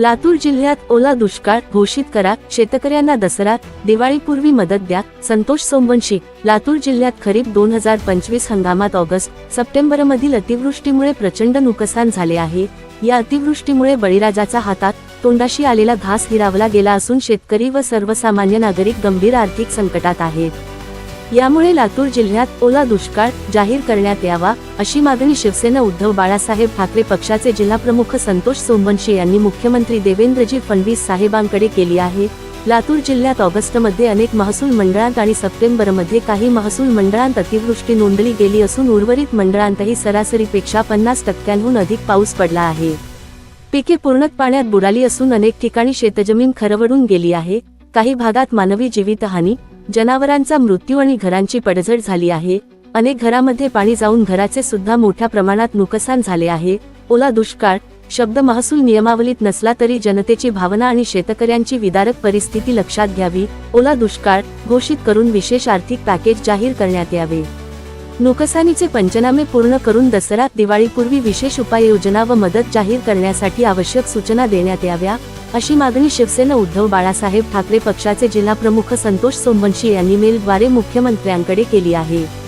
लातूर जिल्ह्यात ओला दुष्काळ घोषित करा शेतकऱ्यांना दसरा दिवाळीपूर्वी मदत द्या संतोष सोमवंशी लातूर जिल्ह्यात खरीप दोन हजार पंचवीस हंगामात ऑगस्ट सप्टेंबरमधील अतिवृष्टीमुळे प्रचंड नुकसान झाले आहे. या अतिवृष्टीमुळे बळीराजाचा हातात तोंडाशी आलेला घास हिरावला गेला असून शेतकरी व सर्वसामान्य नागरिक गंभीर आर्थिक संकटात आहेत. यामुळे लातूर जिल्ह्यात ओला दुष्काळ जाहीर करण्यात यावा अशी मागणी शिवसेना उद्धव बाळासाहेब ठाकरे पक्षाचे जिल्हाप्रमुख संतोष सोमवंशी यांनी मुख्यमंत्री देवेंद्रजी फडणवीस साहेबांकडे केली आहे. लातूर जिल्ह्यात ऑगस्टमध्ये अनेक महसूल मंडळांत आणि सप्टेंबरमध्ये काही महसूल मंडळांत अतिवृष्टी नोंदली गेली असून उर्वरित मंडळांतही सरासरीपेक्षा पन्नास टक्क्यांहून अधिक पाऊस पडला आहे. पिके पूर्ण पाण्यात बुडाली असून अनेक ठिकाणी शेतजमीन खरवडून गेली आहे. काही भागात मानवी जीवितहानी जनावरांचा मृत्यू आणि घरांची पडझड झाली आहे. अनेक घरामध्ये पाणी जाऊन घराचे सुद्धा मोठ्या प्रमाणात नुकसान झाले आहे. ओला दुष्काळ शब्द महसूल नियमावलीत नसला तरी जनतेची भावना आणि शेतकऱ्यांची विदारक परिस्थिती लक्षात घ्यावी. ओला दुष्काळ घोषित करून विशेष आर्थिक पॅकेज जाहीर करण्यात यावे. नुकसानीचे पंचनामे पूर्ण करून दसरा दिवाळीपूर्वी विशेष उपाययोजना व मदत जाहीर करण्यासाठी आवश्यक सूचना देण्यात याव्या. अशी मागणी शिवसेना उद्धव बाळासाहेब ठाकरे पक्षाचे जिल्हाप्रमुख संतोष सोमवंशी यांनी मेलद्वारे मुख्यमंत्र्यांकडे केली आहे.